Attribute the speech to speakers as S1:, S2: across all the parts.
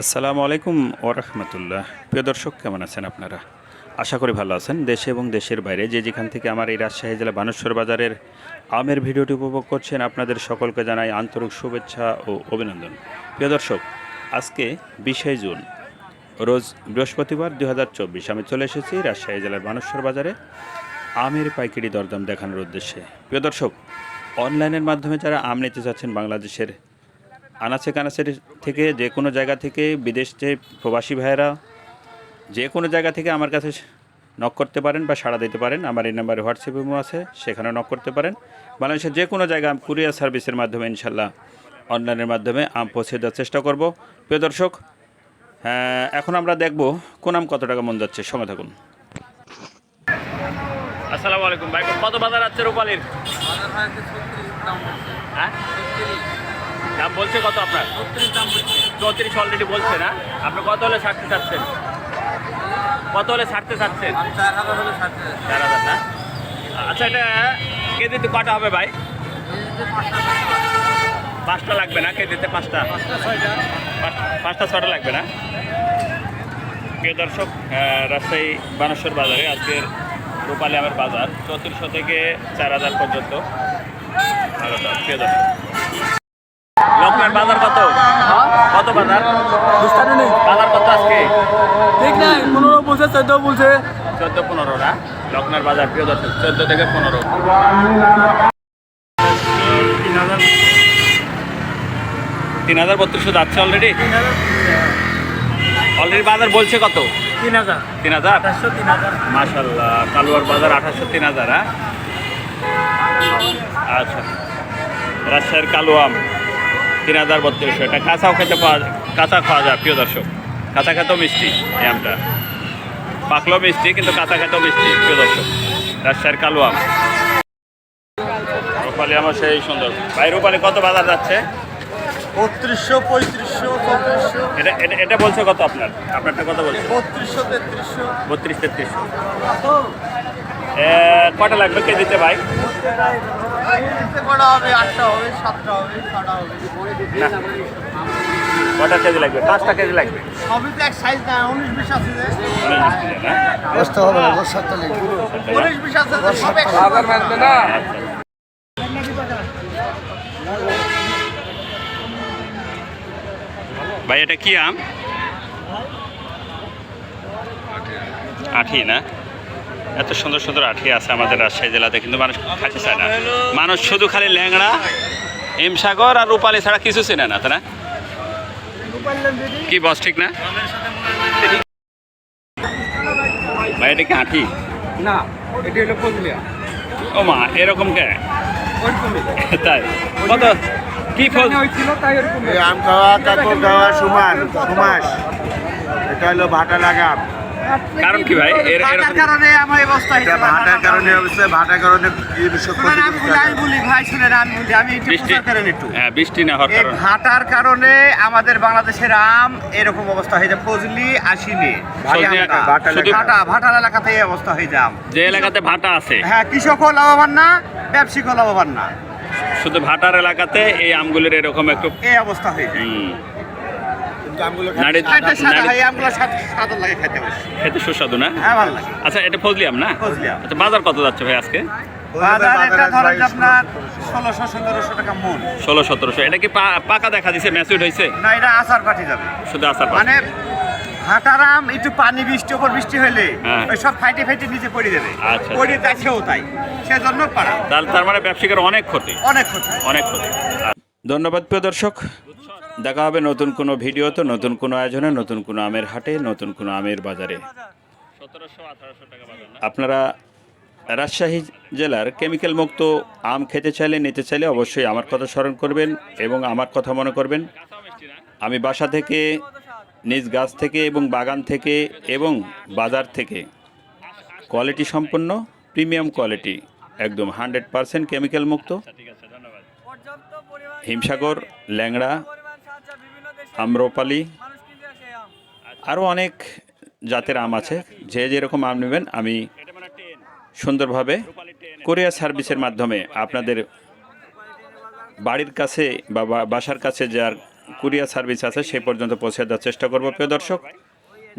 S1: আসসালামু আলাইকুম ওরহমতুল্লাহ। প্রিয় দর্শক, কেমন আছেন আপনারা? আশা করি ভালো আছেন। দেশে এবং দেশের বাইরে যে যেখান থেকে আমার এই রাজশাহী জেলা বানেশ্বর বাজারের আমের ভিডিওটি উপভোগ করছেন, আপনাদের সকলকে জানাই আন্তরিক শুভেচ্ছা ও অভিনন্দন। প্রিয় দর্শক, আজকে বিশে জুন, রোজ বৃহস্পতিবার দু হাজার দুই আমি চলে এসেছি রাজশাহী জেলার বানেশ্বর বাজারে আমের পাইকারি দরদাম দেখানোর উদ্দেশ্যে। প্রিয় দর্শক, অনলাইনের মাধ্যমে যারা আম নিতে চাচ্ছেন বাংলাদেশের আনাচে কানাচের থেকে যে কোনো জায়গা থেকে বিদেশ যে প্রবাসী ভাইয়েরা যে কোনো জায়গা থেকে আমার কাছে নক করতে পারেন বা সাড়া দিতে পারেন। আমার এই নাম্বারে হোয়াটসঅ্যাপ ইমো আছে সেখানে নক করতে পারেন। বাংলাদেশের যে কোনো জায়গা কুরিয়ার সার্ভিসের মাধ্যমে ইনশাল্লাহ অনলাইনের মাধ্যমে আম পৌঁছে দেওয়ার চেষ্টা করব। প্রিয় দর্শক হ্যাঁ, এখন আমরা দেখব কোন আম কত টাকা মন যাচ্ছে। সময় থাকুন। আসসালামু আলাইকুম ভাই কত বাজার আছে রূপালির? হ্যাঁ? দাম বলছে কত আপনার? চৌত্রিশ অলরেডি বলছে না? আপনি কত হলে ছাড়তে চাচ্ছেন? কত হলে ছাড়তে চাচ্ছেন? চার হাজার না? আচ্ছা এটা কেজিতে কটা হবে ভাই? পাঁচটা লাগবে। না? কেজিতে পাঁচটা? পাঁচ- পাঁচটা ছটা লাগবে না? প্রিয় দর্শক রাজশাহী বানেশ্বর বাজারে আজকের রূপালী আমের বাজার চৌত্রিশশো থেকে চার হাজার পর্যন্ত। প্রিয় দর্শক। লক্ষ্মের বাজার কত? কত বাজার? বাজার কত আজকে?
S2: ঠিক নাই পনেরো বলছে চোদ্দ বলছে।
S1: চোদ্দ পনেরো না? লক্ষ্মের বাজার প্রিয় দর্শক চোদ্দ থেকে পনেরো। তিন হাজার বত্রিশশো যাচ্ছে অলরেডি অলরেডি বাজার বলছে কত?
S2: তিন হাজার।
S1: তিন হাজার?
S2: চারশো তিন হাজার।
S1: মাশাল্লাহ কালুয়ার বাজার আঠাশশো তিন হাজার হ্যাঁ? আচ্ছা। রাজশাহীর কালো আম তিন হাজার বত্রিশশো। এটা কাঁচাও খেতে পাওয়া যায় কাঁচা খাওয়া যায় প্রিয় দর্শক। কাঁচা খেতেও মিষ্টি এই আমটা। পাকলেও মিষ্টি কিন্তু কাঁচা খেতেও মিষ্টি প্রিয় দর্শক। রাজশাহীর কালো আম। রূপালি আমার সেই সুন্দর। ভাই রূপালি কত বাজার যাচ্ছে?
S2: বত্রিশশো পঁয়ত্রিশশো
S1: এটা এটা বলছে কত আপনার? আপনারটা কত বলছে?
S2: বত্রিশশো তেত্রিশশো।
S1: বত্রিশ তেত্রিশশো। কটা লাগবে কেজিতে ভাই?
S2: কটা হবে? আটটা হবে সাতটা হবে
S1: কটা কেজি লাগবে? পাঁচটা কেজি লাগবে?
S2: সবই তো এক সাইজ না উনিশ বিশ আছে
S3: দশটা হবে না দশ সাতটা লেগে
S2: উনিশ বিশ আছে সব এক
S1: ভাই এটা কি আম? আঠি না? এত সুন্দর সুন্দর আঠি আছে আমাদের রাজশাহী জেলাতে কিন্তু মানুষ খাইতে চায় না। মানুষ শুধু খালি ল্যাংড়া হিমসাগর আর রূপালি ছাড়া কিছু চেনে না তাই না? কি বস ঠিক না? ভাই এটা কি আঠি?
S2: না এটি হলো পজলিয়া
S1: ও মা এরকম কে? তাই? কত? কি ফল?
S2: হয়েছিল তাই এরকম
S3: আম খাওয়া কাকর খাওয়া সমান সমাস। এটা হলো ভাটা লাগাম।
S1: কারণ কি ভাই? এর
S2: কারণে আমার অবস্থা
S3: এটা
S2: হয়েছে
S3: ভাটার কারণে। অবশ্যই ভাটার কারণে কি বিষয়
S2: শুনেন আমি বলি বলি ভাই শুনেন আমি বলি আমি একটু
S1: বৃষ্টি
S2: প্রচার করেন একটু।
S1: হ্যাঁ বৃষ্টি না হওয়ার কারণে।
S2: ভাটার কারণে আমাদের বাংলাদেশের আম এরকম অবস্থা হয়ে যায় ফজলি আসিনি
S3: ভাটা
S2: ভাটা ভাটার এলাকাতে এই অবস্থা হয়ে যায় আম।
S1: যে এলাকাতে ভাটা আছে।
S2: হ্যাঁ কৃষকও লাভবান না ব্যবসায়িকও লাভবান না।
S1: শুধু ভাটার এলাকাতে এই আমগুলির এরকম একটু
S2: এই অবস্থা হয়ে যায়
S1: খেতে সুস্বাদু না?
S2: হ্যাঁ ভালো লাগে।
S1: আচ্ছা এটা ফজলি আম না আচ্ছা বাজার কত যাচ্ছে ভাই আজকে?
S2: মন।
S1: ষোলো সতেরোশো। এটা কি পাকা দেখা দিছে ম্যাচুড হয়েছে
S2: না এটা আচার পাঠি যাবে।
S1: শুধু আসার
S2: মানে ভাটার একটু পানি বৃষ্টি ওপর বৃষ্টি হলে
S1: হ্যাঁ।
S2: ওই সব ফাইটে ফাইটে নিচে পড়ে যাবে।
S1: আচ্ছা।
S2: পড়ে যাচ্ছেও তাই। সেজন্য পারা
S1: তার তার মানে ব্যবসায়ীর অনেক ক্ষতি।
S2: অনেক ক্ষতি।
S1: অনেক ক্ষতি। ধন্যবাদ প্রিয় দর্শক। দেখা হবে নতুন কোনো ভিডিওতে নতুন কোনো আয়োজনে, নতুন কোনো আমের হাটে, নতুন কোনো আমের বাজারে। আপনারা রাজশাহী জেলার কেমিক্যাল মুক্ত আম খেতে চাইলে, নিতে চাইলে অবশ্যই আমার কথা স্মরণ করবেন এবং আমার কথা মনে করবেন। আমি বাসা থেকে, নিজ গাছ থেকে এবং বাগান থেকে এবং বাজার থেকে কোয়ালিটি সম্পন্ন প্রিমিয়াম কোয়ালিটি একদম হান্ড্রেড পারসেন্ট কেমিক্যাল মুক্ত। হিমসাগর, ল্যাংড়া আম্রপালি আরও অনেক জাতের আম আছে। যে যেরকম আম নেবেন, আমি সুন্দরভাবে কোরিয়ার সার্ভিসের মাধ্যমে আপনাদের বাড়ির কাছে বা বাসার কাছে যার কুরিয়ার সার্ভিস আছে সেই পর্যন্ত পৌঁছে দেওয়ার চেষ্টা করব, প্রিয় দর্শক।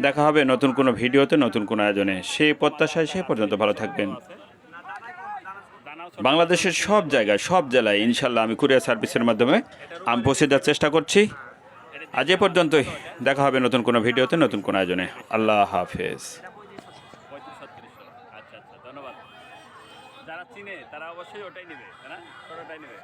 S1: দেখা হবে নতুন কোনো ভিডিওতে, নতুন কোনো আয়োজনে। সেই প্রত্যাশায় সেই পর্যন্ত ভালো থাকবেন। বাংলাদেশের সব জায়গায়, সব জেলায় ইনশাল্লাহ আমি কুরিয়ার সার্ভিসের মাধ্যমে আম পৌঁছে দেওয়ার চেষ্টা করছি। আজ এ পর্যন্তই। দেখা হবে নতুন কোনো ভিডিওতে, নতুন কোনো আয়োজনে। আল্লাহ হাফেজ। আচ্ছা আচ্ছা যারা চিনে, তারা অবশ্যই ওটাই নেবে না? ওটাই নেবে।